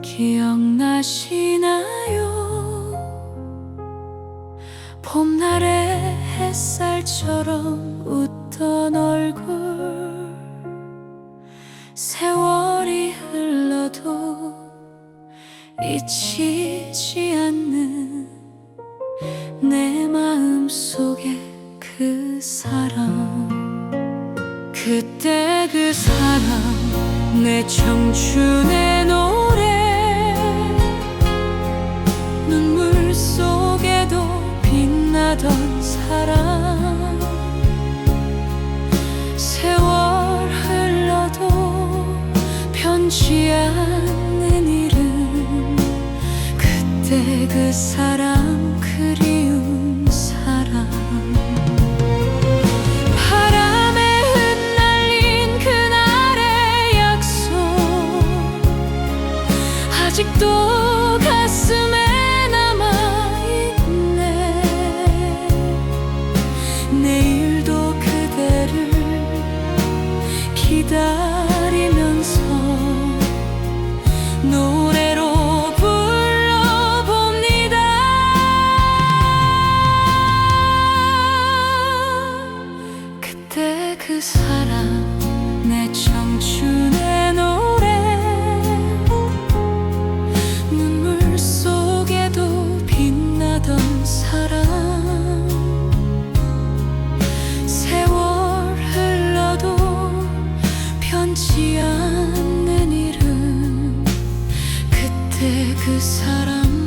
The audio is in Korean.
기억나시나요? 봄날의 햇살처럼 웃던 얼굴 세월이 흘러도 잊히지 않는 내 마음 속에 그 사람 그때 그 사람 내 청춘의 노래. 눈물 속에도 빛나던 사람 세월 흘러도 변치 않는 이름. 그때 그 사람 그리 아직도 가슴에 남아있네. 내일도 그대를 기다리면서 노래로 불러봅니다. 그때 그 사람 내 청춘 그 사람